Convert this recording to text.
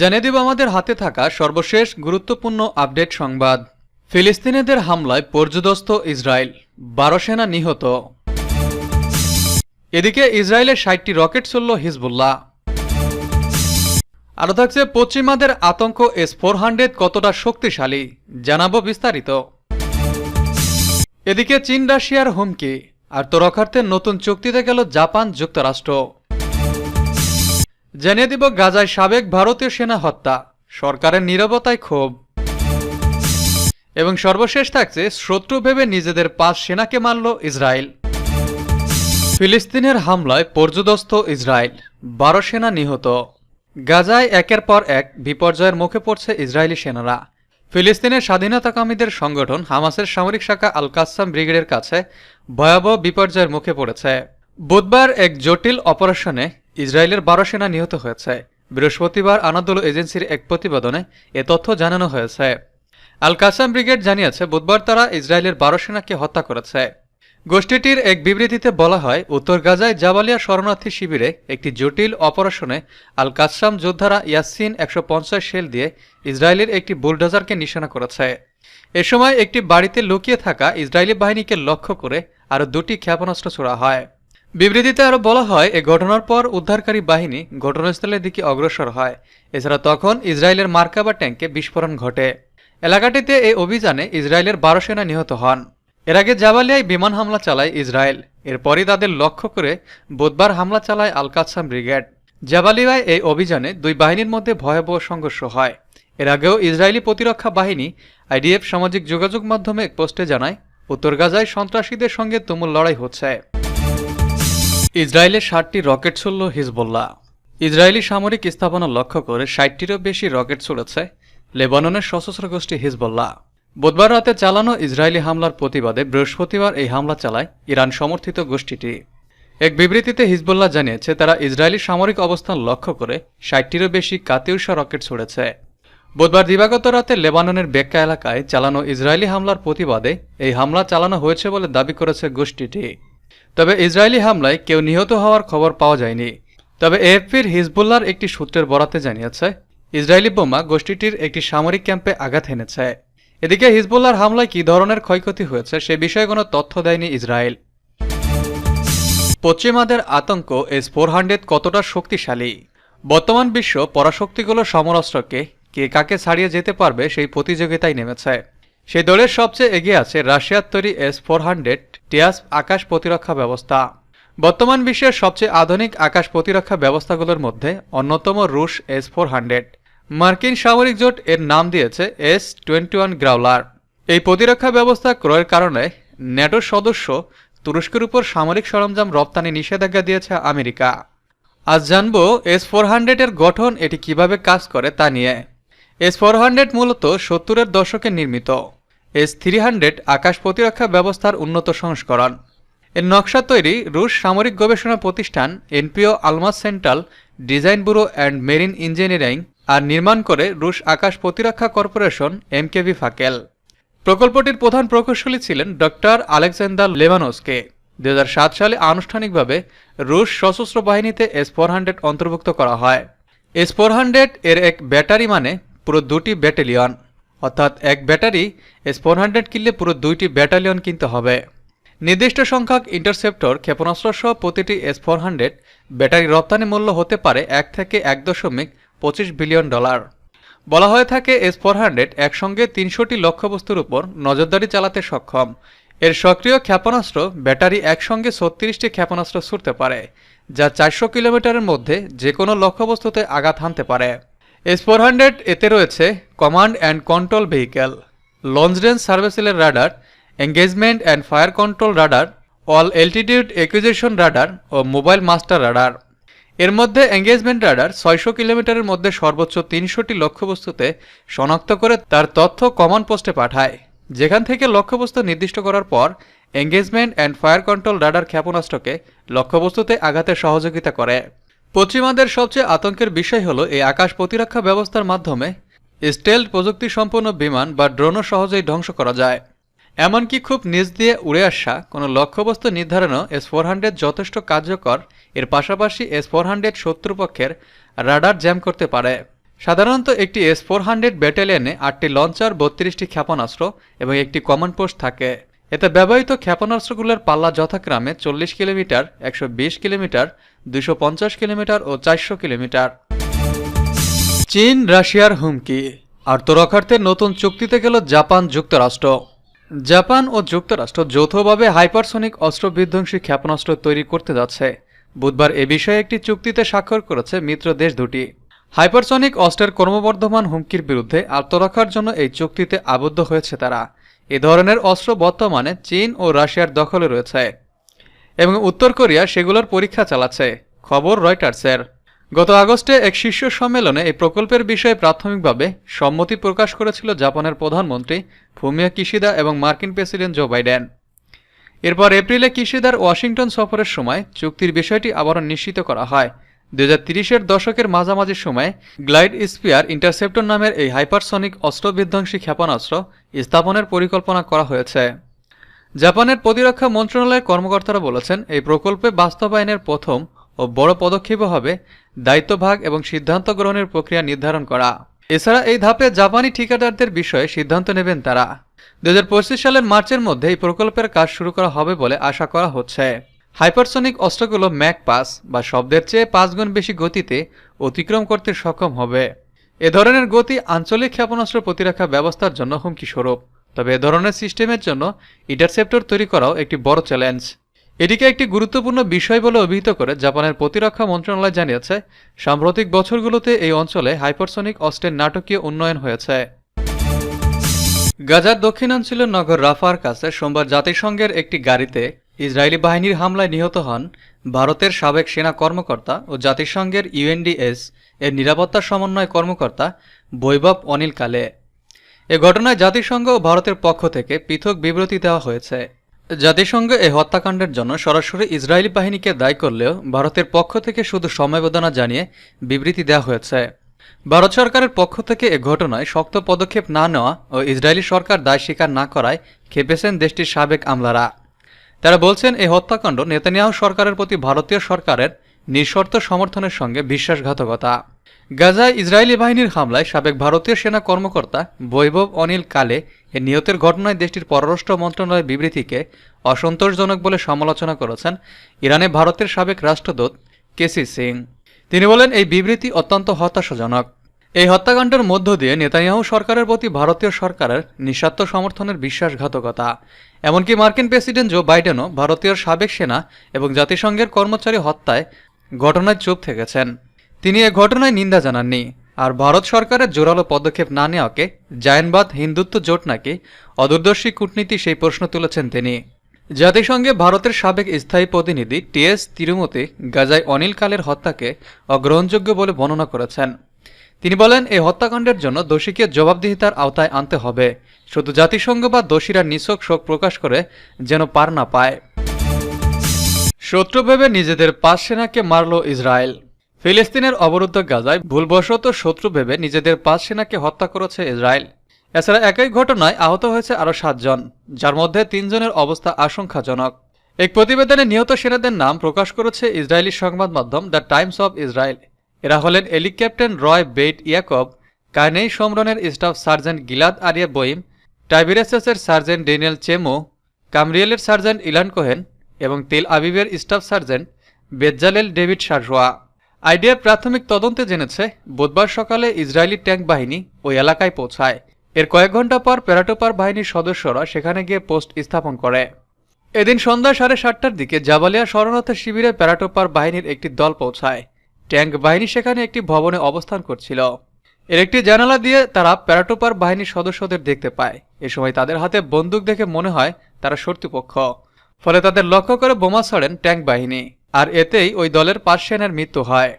জানিয়ে দেব আমাদের হাতে থাকা সর্বশেষ গুরুত্বপূর্ণ আপডেট সংবাদ। ফিলিস্তিনিদের হামলায় পর্যদস্ত ইসরায়েল, বারো সেনা নিহত। এদিকে ইসরায়েলের ষাটটি রকেট চলল হিজবুল্লাহ। আরও থাকছে, পশ্চিমাদের আতঙ্ক এস ফোর হান্ড্রেড কতটা শক্তিশালী, জানাব বিস্তারিত। এদিকে চীন রাশিয়ার হুমকি আত্মরক্ষার্থে নতুন চুক্তিতে গেল জাপান যুক্তরাষ্ট্র। জানিয়ে দিব গাজায় সাবেক ভারতীয় সেনা হত্যা, সরকারের নীরবতায় ক্ষোভ। এবং সর্বশেষ থাকছে, শত্রু ভেবে নিজেদের পাঁচ সেনাকে মারল ইসরায়েল। ফিলিস্তিনের হামলায় পর্যদস্ত ইসরায়েল, বারো সেনা নিহত। গাজায় একের পর এক বিপর্যয়ের মুখে পড়ছে ইসরায়েলি সেনারা। ফিলিস্তিনের স্বাধীনতাকামীদের সংগঠন হামাসের সামরিক শাখা আল কাসাম ব্রিগেডের কাছে ভয়াবহ বিপর্যয়ের মুখে পড়েছে। বুধবার এক জটিল অপারেশনে ইসরায়েলের বারো সেনা নিহত হয়েছে। বৃহস্পতিবার আনাদুল এজেন্সির এক প্রতিবেদনে এ তথ্য জানানো হয়েছে। আল কাসাম ব্রিগেড জানিয়েছে, বুধবার তারা ইসরায়েলের বারো সেনাকে হত্যা করেছে। গোষ্ঠীটির এক বিবৃতিতে বলা হয়, উত্তর গাজায় জাবালিয়া শরণার্থী শিবিরে একটি জটিল অপারেশনে আল কাসাম যোদ্ধারা ইয়াসিন একশো পঞ্চাশ শেল দিয়ে ইসরায়েলের একটি বুলডোজারকে নিশানা করেছে। এ সময় একটি বাড়িতে লুকিয়ে থাকা ইসরায়েলি বাহিনীকে লক্ষ্য করে আরও দুটি ক্ষেপণাস্ত্র ছোড়া হয়। বিবৃতিতে আরও বলা হয়, এ ঘটনার পর উদ্ধারকারী বাহিনী ঘটনাস্থলের দিকে অগ্রসর হয়। এছাড়া তখন ইসরায়েলের মার্কাবা ট্যাঙ্কে বিস্ফোরণ ঘটে। এলাকাটিতে এই অভিযানে ইসরায়েলের বারো সেনা নিহত হন। এর আগে জাবালিয়ায় বিমান হামলা চালায় ইসরায়েল। এরপরই তাদের লক্ষ্য করে বুধবার হামলা চালায় আল কাসাম ব্রিগেড। জাবালিয়ায় এই অভিযানে দুই বাহিনীর মধ্যে ভয়াবহ সংঘর্ষ হয়। এর আগেও ইসরায়েলি প্রতিরক্ষা বাহিনী আইডিএফ সামাজিক যোগাযোগ মাধ্যমে এক পোস্টে জানায়, উত্তর গাজায় সন্ত্রাসীদের সঙ্গে তুমুল লড়াই হচ্ছে। ইসরায়েলের ষাটটি রকেট ছুড়ল হিজবুল্লাহ। ইসরায়েলি সামরিক স্থাপনা লক্ষ্য করে ষাটটিরও বেশি রকেট ছুড়েছে লেবাননের সশস্ত্র গোষ্ঠী হিজবুল্লাহ। বুধবার রাতে চালানো ইসরায়েলি হামলার প্রতিবাদে বৃহস্পতিবার এই হামলা চালায় ইরান সমর্থিত গোষ্ঠীটি। এক বিবৃতিতে হিজবুল্লাহ জানিয়েছে, তারা ইসরায়েলি সামরিক অবস্থান লক্ষ্য করে ষাটটিরও বেশি কাতিউষা রকেট ছুড়েছে। বুধবার দিবাগত রাতে লেবাননের বেক্কা এলাকায় চালানো ইসরায়েলি হামলার প্রতিবাদে এই হামলা চালানো হয়েছে বলে দাবি করেছে গোষ্ঠীটি। তবে ইসরায়েলি হামলায় কেউ নিহত হওয়ার খবর পাওয়া যায়নি। তবে এএফপির হিজবুল্লাহর একটি সূত্রের বরাতে জানিয়েছে, ইসরায়েলি বোমা গোষ্ঠীটির একটি সামরিক ক্যাম্পে আঘাত এনেছে। এদিকে হিজবুল্লাহর হামলায় কী ধরনের ক্ষয়ক্ষতি হয়েছে সে বিষয়ে কোনো তথ্য দেয়নি ইসরায়েল। পশ্চিমাদের আতঙ্ক এস ফোর হান্ড্রেড কতটা শক্তিশালী? বর্তমান বিশ্ব পরাশক্তিগুলো সমরাস্ত্রকে কে কাকে ছাড়িয়ে যেতে পারবে সেই প্রতিযোগিতায় নেমেছে। সেই দলের সবচেয়ে এগিয়ে আছে রাশিয়ার তৈরি এস ফোর হান্ড্রেড টিয়াস আকাশ প্রতিরক্ষা ব্যবস্থা। বর্তমান বিশ্বের সবচেয়ে আধুনিক আকাশ প্রতিরক্ষা ব্যবস্থাগুলোর মধ্যে অন্যতম রুশ এস ফোর হান্ড্রেড। মার্কিন সামরিক জোট এর নাম দিয়েছে এস টোয়েন্টি ওয়ান গ্রাউলার। এই প্রতিরক্ষা ব্যবস্থা ক্রয়ের কারণে ন্যাটোর সদস্য তুরস্কের উপর সামরিক সরঞ্জাম রপ্তানি নিষেধাজ্ঞা দিয়েছে আমেরিকা। আজ জানব এস ফোর হান্ড্রেডের গঠন, এটি কীভাবে কাজ করে তা নিয়ে। এস ফোর হান্ড্রেড মূলত সত্তরের দশকে নির্মিত। এস থ্রি হান্ড্রেড আকাশ প্রতিরক্ষা ব্যবস্থার উন্নত সংস্করণ। এর নকশা তৈরি রুশ সামরিক গবেষণা প্রতিষ্ঠান NPO Almaz central, design bureau and marine engineering, আর নির্মাণ করে রুশ আকাশ প্রতিরক্ষা কর্পোরেশন এমকেভি ফাকেল। প্রকল্পটির প্রধান প্রকৌশলী ছিলেন ডক্টর আলেকজান্ডার লেভানোসকে। দু হাজার সাত সালে আনুষ্ঠানিকভাবে রুশ সশস্ত্র বাহিনীতে এস ফোর হান্ড্রেড অন্তর্ভুক্ত করা হয়। এস ফোর হান্ড্রেড এর এক ব্যাটারি মানে পুরো দুটি ব্যাটালিয়ন। অর্থাৎ এক ব্যাটারি এস ফোর হান্ড্রেড কিনলে পুরো দুইটি ব্যাটালিয়ন কিনতে হবে। নির্দিষ্ট সংখ্যক ইন্টারসেপ্টর ক্ষেপণাস্ত্র সহ প্রতিটি এস ফোর হান্ড্রেড ব্যাটারি রপ্তানি মূল্য হতে পারে এক থেকে এক দশমিক পঁচিশ বিলিয়ন ডলার। বলা হয়ে থাকে এস ফোর হান্ড্রেড একসঙ্গে তিনশোটি লক্ষ্যবস্তুর উপর নজরদারি চালাতে সক্ষম। এর সক্রিয় ক্ষেপণাস্ত্র ব্যাটারি একসঙ্গে ছত্রিশটি ক্ষেপণাস্ত্র ছুটতে পারে, যা চারশো কিলোমিটারের মধ্যে যে কোনো লক্ষ্যবস্তুতে আঘাত হানতে পারে। এস ফোর হান্ড্রেড এতে রয়েছে command and control vehicle launch range সার্ভেসেলের radar engagement and fire control radar all altitude acquisition radar O mobile master radar এর মধ্যে এঙ্গেজমেন্ট রাডার ছয়শো কিলোমিটারের মধ্যে সর্বোচ্চ তিনশোটি লক্ষ্যবস্তুতে শনাক্ত করে তার তথ্য কমন পোস্টে পাঠায়। যেখান থেকে লক্ষ্যবস্তু নির্দিষ্ট করার পর engagement and fire control radar ক্ষেপণাস্ত্রকে লক্ষ্যবস্তুতে আঘাতে সহযোগিতা করে। পশ্চিমাদের সবচেয়ে আতঙ্কের বিষয় হলো এই আকাশ প্রতিরক্ষা ব্যবস্থার মাধ্যমে স্টেলথ প্রযুক্তি সম্পন্ন বিমান বা ড্রোনও সহজেই ধ্বংস করা যায়। এমনকি খুব নিচ দিয়ে উড়ে আসা কোনো লক্ষ্যবস্তু নির্ধারণও এস ফোর হান্ড্রেড যথেষ্ট কার্যকর। এর পাশাপাশি এস ফোর হান্ড্রেড শত্রুপক্ষের রাডার জ্যাম করতে পারে। সাধারণত একটি এস ফোর হান্ড্রেড ব্যাটালিয়নে আটটি লঞ্চার, বত্রিশটি ক্ষেপণাস্ত্র এবং একটি কমান্ড পোস্ট থাকে। এতে ব্যবহৃত ক্ষেপণাস্ত্রগুলোর পাল্লা যথাক্রমে চল্লিশ কিলোমিটার, একশো বিশ কিলোমিটার, দুশো কিলোমিটার ও চারশো কিলোমিটার। চীন, রাশিয়ার হুমকি। আর আত্মরক্ষার্থে নতুন চুক্তিতে গেল জাপান যুক্তরাষ্ট্র। জাপান ও যুক্তরাষ্ট্র যৌথভাবে হাইপারসনিক অস্ত্র বিধ্বংসী ক্ষেপণাস্ত্র তৈরি করতে যাচ্ছে। বুধবার এ বিষয়ে একটি চুক্তিতে স্বাক্ষর করেছে মিত্র দেশ দুটি। হাইপারসনিক অস্ত্রের ক্রমবর্ধমান হুমকির বিরুদ্ধে আত্মরক্ষার জন্য এই চুক্তিতে আবদ্ধ হয়েছে তারা। এ ধরনের অস্ত্র বর্তমানে চীন ও রাশিয়ার দখলে রয়েছে এবং উত্তর কোরিয়া সেগুলোর পরীক্ষা চালাচ্ছে, খবর রয়টার্সের। গত আগস্টে এক শীর্ষ সম্মেলনে এই প্রকল্পের বিষয়ে প্রাথমিকভাবে সম্মতি প্রকাশ করেছিল জাপানের প্রধানমন্ত্রী ফুমিয়া কিশিদা এবং মার্কিন প্রেসিডেন্ট জো বাইডেন। এরপর এপ্রিলে কিশিদার ওয়াশিংটন সফরের সময় চুক্তির বিষয়টি আবারও নিশ্চিত করা হয়। দু হাজার দশকের মাঝামাঝি সময়ে গ্লাইড স্পিয়ার ইন্টারসেপ্টর নামের এই হাইপারসনিক অস্ত্রবিধ্বংসী ক্ষেপণাস্ত্র স্থাপনের পরিকল্পনা করা হয়েছে। জাপানের প্রতিরক্ষা মন্ত্রণালয়ের কর্মকর্তারা বলেছেন, এই প্রকল্পে বাস্তবায়নের প্রথম ও বড় পদক্ষেপ হবে দায়িত্বভাগ এবং সিদ্ধান্ত গ্রহণের প্রক্রিয়া নির্ধারণ করা। এছাড়া এই ধাপে জাপানি ঠিকাদারদের বিষয়ে সিদ্ধান্ত নেবেন তারা। দুই হাজার পঁচিশ সালের মার্চের মধ্যে এই প্রকল্পের কাজ শুরু করা হবে বলে আশা করা হচ্ছে। হাইপারসনিক অস্ত্রগুলো ম্যাক পাস বা শব্দের চেয়ে পাঁচ গুণ বেশি গতিতে অতিক্রম করতে সক্ষম হবে। এ ধরনের গতি আঞ্চলিক ক্ষেপণাস্ত্র প্রতিরক্ষা ব্যবস্থার জন্য হুমকি স্বরূপ তবে এ ধরনের সিস্টেমের জন্য ইন্টারসেপ্টর তৈরি করাও একটি বড় চ্যালেঞ্জ। এটিকে একটি গুরুত্বপূর্ণ বিষয় বলে অভিহিত করে জাপানের প্রতিরক্ষা মন্ত্রণালয় জানিয়েছে, সাম্প্রতিক বছরগুলোতে এই অঞ্চলে হাইপারসনিক অস্ত্রের নাটকীয় উন্নয়ন হয়েছে। গাজার দক্ষিণাঞ্চলীয় নগর রাফার কাছে সোমবার জাতিসংঘের একটি গাড়িতে ইসরায়েলি বাহিনীর হামলায় নিহত হন ভারতের সাবেক সেনা কর্মকর্তা ও জাতিসংঘের ইউএনডিএস এর নিরাপত্তা সমন্বয় কর্মকর্তা বৈভব অনিল কালে। এ ঘটনায় জাতিসংঘ ও ভারতের পক্ষ থেকে পৃথক বিবৃতি দেওয়া হয়েছে। জাতিসংঘ এই হত্যাকাণ্ডের জন্য সরাসরি ইসরায়েলি বাহিনীকে দায়ী করলেও ভারতের পক্ষ থেকে শুধু সমবেদনা জানিয়ে বিবৃতি দেওয়া হয়েছে। ভারত সরকারের পক্ষ থেকে এ ঘটনায় শক্ত পদক্ষেপ না নেওয়া ও ইসরায়েলি সরকার দায় স্বীকার না করায় খেপেছেন দেশটির সাবেক আমলারা। তারা বলছেন, এই হত্যাকাণ্ড নেতানিয়াহু সরকারের প্রতি ভারতীয় সরকারের নিঃশর্ত সমর্থনের সঙ্গে বিশ্বাসঘাতকতা। গাজায় ইসরায়েলি বাহিনীর হামলায় সাবেক ভারতীয় সেনা কর্মকর্তা বৈভব অনিল কালে এ নিহতের ঘটনায় দেশটির পররাষ্ট্র মন্ত্রণালয়ের বিবৃতিকে অসন্তোষজনক বলে সমালোচনা করেছেন ইরানে ভারতের সাবেক রাষ্ট্রদূত কেসি সিং। তিনি বলেন, এই বিবৃতি অত্যন্ত হতাশাজনক। এই হত্যাকাণ্ডের মধ্য দিয়ে নেতানিয়াহু সরকারের প্রতি ভারতীয় সরকারের নিঃস্বার্থ সমর্থনের বিশ্বাসঘাতকতা। এমনকি মার্কিন প্রেসিডেন্ট জো বাইডেনও ভারতীয় সাবেক সেনা এবং জাতিসংঘের কর্মচারী হত্যায় ঘটনায় চুপ থেকেছেন। তিনি এ ঘটনায় নিন্দা জানাননি। আর ভারত সরকারের জোরালো পদক্ষেপ না নেওয়াকে জায়নবাদ, হিন্দুত্ব জোট নাকি অদূরদর্শী কূটনীতি সেই প্রশ্ন তুলেছেন তিনি। জাতিসংঘে ভারতের সাবেক স্থায়ী প্রতিনিধি টিএস তিরুমতি গাজায় অনিল কালের হত্যাকে অগ্রহণযোগ্য বলে বর্ণনা করেছেন। তিনি বলেন এই হত্যাকাণ্ডের জন্য দোষীকে জবাবদিহিতার আওতায় আনতে হবে। শুধু জাতিসংঘ বা দোষীরা নিছক শোক প্রকাশ করে যেন পার না পায়। শত্রু ভেবে নিজেদের পাঁচ সেনাকে মারল ইসরায়েল। ফিলিস্তিনের অবরুদ্ধ গাজায় ভুলবশত শত্রু ভেবে নিজেদের পাঁচ সেনাকে হত্যা করেছে ইসরায়েল। এছাড়া একই ঘটনায় আহত হয়েছে আরও সাতজন, যার মধ্যে তিনজনের অবস্থা আশঙ্কাজনক। এক প্রতিবেদনে নিহত সেনাদের নাম প্রকাশ করেছে ইসরায়েলি সংবাদ মাধ্যম দ্য টাইমস অব ইসরায়েল। এরা হলেন Eli captain Roy Beit Yaakov, Karnei সমরনের staff sergeant Gilad Arye Boim, টাইবিরাসেসের sergeant Daniel Chemo, কামরিয়েলের সার্জেন্ট ইলান কোহেন এবং তেল আবিবের স্টাফ সার্জেন্ট বেজ্জালেল ডেভিড শারজোয়া আইডিয়ার প্রাথমিক তদন্তে জেনেছে, বুধবার সকালে ইসরায়েলি ট্যাঙ্ক বাহিনী ওই এলাকায় পৌঁছায়। এর কয়েক ঘণ্টা পর প্যারাটোপার বাহিনীর সদস্যরা সেখানে গিয়ে পোস্ট স্থাপন করে। এদিন সন্ধ্যা সাড়ে সাতটার দিকে জাবালিয়া শরণার্থী শিবিরে প্যারাটোপার বাহিনীর একটি দল পৌঁছায়। ট্যাঙ্ক বাহিনী সেখানে একটি ভবনে অবস্থান করছিল। এর একটি জানালা দিয়ে তারা প্যারাটোপার বাহিনীর সদস্যদের দেখতে পায়। এ সময় তাদের হাতে বন্দুক দেখে মনে হয় তারা শত্রুপক্ষ। ফলে তাদের লক্ষ্য করে বোমা ছড়েন ট্যাঙ্ক বাহিনী। আর এতেই ওই দলের পাঁচ সেনার মৃত্যু হয়।